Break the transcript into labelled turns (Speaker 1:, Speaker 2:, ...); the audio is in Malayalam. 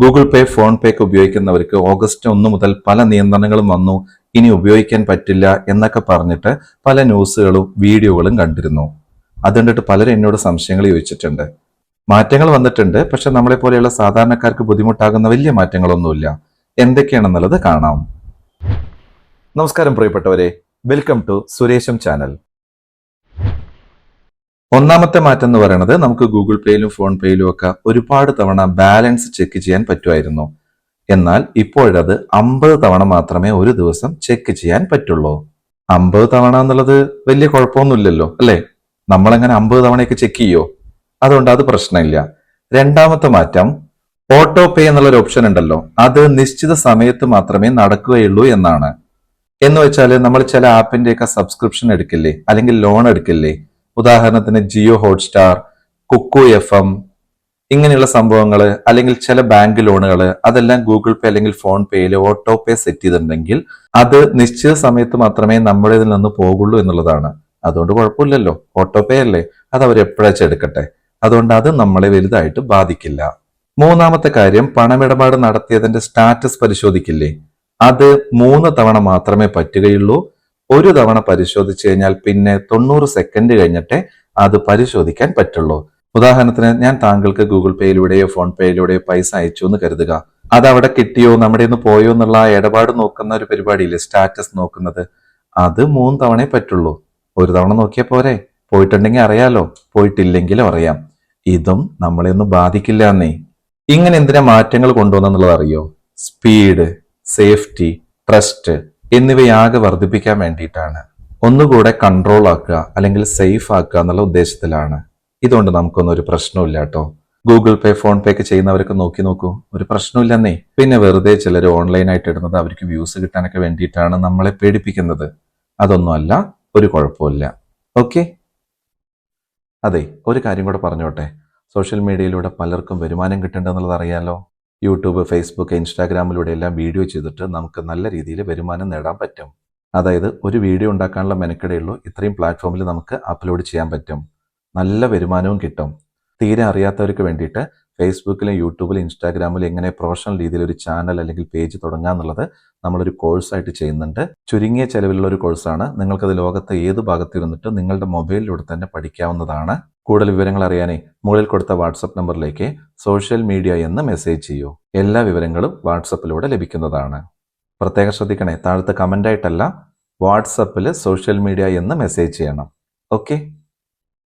Speaker 1: ഗൂഗിൾ പേ ഫോൺ പേ ഒക്കെ ഉപയോഗിക്കുന്നവർക്ക് ഓഗസ്റ്റ് ഒന്ന് മുതൽ പല നിയന്ത്രണങ്ങളും വന്നു. ഇനി ഉപയോഗിക്കാൻ പറ്റില്ല എന്നൊക്കെ പറഞ്ഞിട്ട് പല ന്യൂസുകളും വീഡിയോകളും കണ്ടിരുന്നു. അത് കണ്ടിട്ട് പലരും എന്നോട് സംശയങ്ങൾ ചോദിച്ചിട്ടുണ്ട്. മാറ്റങ്ങൾ വന്നിട്ടുണ്ട് പക്ഷെ നമ്മളെ പോലെയുള്ള സാധാരണക്കാർക്ക് ബുദ്ധിമുട്ടാകുന്ന വലിയ മാറ്റങ്ങളൊന്നുമില്ല. എന്തൊക്കെയാണെന്നുള്ളത് കാണാം. നമസ്കാരം പ്രിയപ്പെട്ടവരെ. വെൽക്കം ടു സുരേഷം ചാനൽ. ഒന്നാമത്തെ മാറ്റം എന്ന് പറയുന്നത് നമുക്ക് ഗൂഗിൾ പേയിലും ഫോൺ പേയിലും ഒക്കെ ഒരുപാട് തവണ ബാലൻസ് ചെക്ക് ചെയ്യാൻ പറ്റുമായിരുന്നു. എന്നാൽ ഇപ്പോഴത് അമ്പത് തവണ മാത്രമേ ഒരു ദിവസം ചെക്ക് ചെയ്യാൻ പറ്റുള്ളൂ. അമ്പത് തവണ എന്നുള്ളത് വലിയ കുഴപ്പമൊന്നുമില്ലല്ലോ അല്ലേ? നമ്മളെങ്ങനെ അമ്പത് തവണയൊക്കെ ചെക്ക് ചെയ്യോ? അതുകൊണ്ട് അത് പ്രശ്നമില്ല. രണ്ടാമത്തെ മാറ്റം ഓട്ടോ പേ എന്നുള്ള ഒരു ഓപ്ഷൻ ഉണ്ടല്ലോ. അത് നിശ്ചിത സമയത്ത് മാത്രമേ നടക്കുകയുള്ളൂ എന്നാണ്. എന്ന് വെച്ചാൽ നമ്മൾ ചില ആപ്പിന്റെയൊക്കെ സബ്സ്ക്രിപ്ഷൻ എടുക്കില്ലേ? അല്ലെങ്കിൽ ലോൺ എടുക്കില്ലേ? ഉദാഹരണത്തിന് ജിയോ ഹോട്ട്സ്റ്റാർ കുക്കു എഫ് എം ഇങ്ങനെയുള്ള സംഭവങ്ങൾ അല്ലെങ്കിൽ ചില ബാങ്ക് ലോണുകൾ അതെല്ലാം ഗൂഗിൾ പേ അല്ലെങ്കിൽ ഫോൺ പേയിൽ ഓട്ടോ പേ സെറ്റ് ചെയ്തിട്ടുണ്ടെങ്കിൽ അത് നിശ്ചിത സമയത്ത് മാത്രമേ നമ്മുടെ ഇതിൽ നിന്ന് പോകുള്ളൂ എന്നുള്ളതാണ്. അതുകൊണ്ട് കുഴപ്പമില്ലല്ലോ. ഓട്ടോ പേ അല്ലേ? അത് അവർ എപ്പോഴാച്ചാ എടുക്കട്ടെ? അതുകൊണ്ട് അത് നമ്മളെ വലുതായിട്ട് ബാധിക്കില്ല. മൂന്നാമത്തെ കാര്യം പണമിടപാട് നടത്തിയതിന്റെ സ്റ്റാറ്റസ് പരിശോധിക്കില്ലേ? അത് മൂന്ന് തവണ മാത്രമേ പറ്റുകയുള്ളൂ. ഒരു തവണ പരിശോധിച്ചു കഴിഞ്ഞാൽ പിന്നെ തൊണ്ണൂറ് സെക്കൻഡ് കഴിഞ്ഞിട്ടേ അത് പരിശോധിക്കാൻ പറ്റുള്ളൂ. ഉദാഹരണത്തിന് ഞാൻ താങ്കൾക്ക് ഗൂഗിൾ പേയിലൂടെയോ ഫോൺ പേയിലൂടെയോ പൈസ അയച്ചു എന്ന് കരുതുക. അത് അവിടെ കിട്ടിയോ നമ്മുടെ നിന്ന് പോയോ എന്നുള്ള ഇടപാട് നോക്കുന്ന ഒരു പരിപാടിയില്ലേ സ്റ്റാറ്റസ് നോക്കുന്നത്. അത് മൂന്ന് തവണയേ പറ്റുള്ളൂ. ഒരു തവണ നോക്കിയാൽ പോരെ. പോയിട്ടുണ്ടെങ്കിൽ അറിയാലോ. പോയിട്ടില്ലെങ്കിലും അറിയാം. ഇതും നമ്മളെ ഒന്നും ബാധിക്കില്ല എന്നേ. ഇങ്ങനെ എന്തിനാ മാറ്റങ്ങൾ കൊണ്ടുവന്നെന്നുള്ളത് അറിയോ? സ്പീഡ് സേഫ്റ്റി ട്രസ്റ്റ് എന്നിവയാകെ വർദ്ധിപ്പിക്കാൻ വേണ്ടിയിട്ടാണ്. ഒന്നുകൂടെ കൺട്രോൾ ആക്കുക അല്ലെങ്കിൽ സേഫ് ആക്കുക എന്നുള്ള ഉദ്ദേശത്തിലാണ്. ഇതുകൊണ്ട് നമുക്കൊന്നും ഒരു പ്രശ്നമില്ല കേട്ടോ. ഗൂഗിൾ പേ ഫോൺ പേ ഒക്കെ ചെയ്യുന്നവരൊക്കെ നോക്കി നോക്കൂ. ഒരു പ്രശ്നമില്ലെന്നേ പിന്നെ വെറുതെ ചിലർ ഓൺലൈനായിട്ട് ഇടുന്നത് അവർക്ക് വ്യൂസ് കിട്ടാനൊക്കെ വേണ്ടിയിട്ടാണ് നമ്മളെ പേടിപ്പിക്കുന്നത്. അതൊന്നുമല്ല ഒരു കുഴപ്പമില്ല ഓക്കെ അതെ ഒരു കാര്യം കൂടെ പറഞ്ഞോട്ടെ. സോഷ്യൽ മീഡിയയിലൂടെ പലർക്കും വരുമാനം കിട്ടേണ്ടെന്നുള്ളത് അറിയാലോ? യൂട്യൂബ് ഫേസ്ബുക്ക് ഇൻസ്റ്റാഗ്രാമിലൂടെ എല്ലാം വീഡിയോ ചെയ്തിട്ട് നമുക്ക് നല്ല രീതിയിൽ വരുമാനം നേടാൻ പറ്റും. അതായത് ഒരു വീഡിയോ ഉണ്ടാക്കാനുള്ള മെനക്കെടയുള്ളൂ ഇത്രയും പ്ലാറ്റ്ഫോമിൽ നമുക്ക് അപ്ലോഡ് ചെയ്യാൻ പറ്റും. നല്ല വരുമാനവും കിട്ടും. തീരെ അറിയാത്തവർക്ക് വേണ്ടിയിട്ട് ഫേസ്ബുക്കിലും യൂട്യൂബിലും ഇൻസ്റ്റാഗ്രാമിലും എങ്ങനെ പ്രൊഫഷണൽ രീതിയിൽ ഒരു ചാനൽ അല്ലെങ്കിൽ പേജ് തുടങ്ങുക എന്നുള്ളത് നമ്മളൊരു കോഴ്സായിട്ട് ചെയ്യുന്നുണ്ട്. ചുരുങ്ങിയ ചെലവിലുള്ള ഒരു കോഴ്സാണ് നിങ്ങൾക്കത് ലോകത്തെ ഏത് ഭാഗത്തിരുന്നിട്ട് നിങ്ങളുടെ മൊബൈലിലൂടെ തന്നെ പഠിക്കാവുന്നതാണ്. കൂടുതൽ വിവരങ്ങൾ അറിയാനേ മുകളിൽ കൊടുത്ത വാട്സപ്പ് നമ്പറിലേക്ക് സോഷ്യൽ മീഡിയ എന്ന് മെസ്സേജ് ചെയ്യൂ. എല്ലാ വിവരങ്ങളും വാട്സപ്പിലൂടെ ലഭിക്കുന്നതാണ്. പ്രത്യേകം ശ്രദ്ധിക്കണേ താഴത്തെ കമന്റായിട്ടല്ല വാട്സപ്പിൽ സോഷ്യൽ മീഡിയ എന്ന് മെസ്സേജ് ചെയ്യണം. ഓക്കെ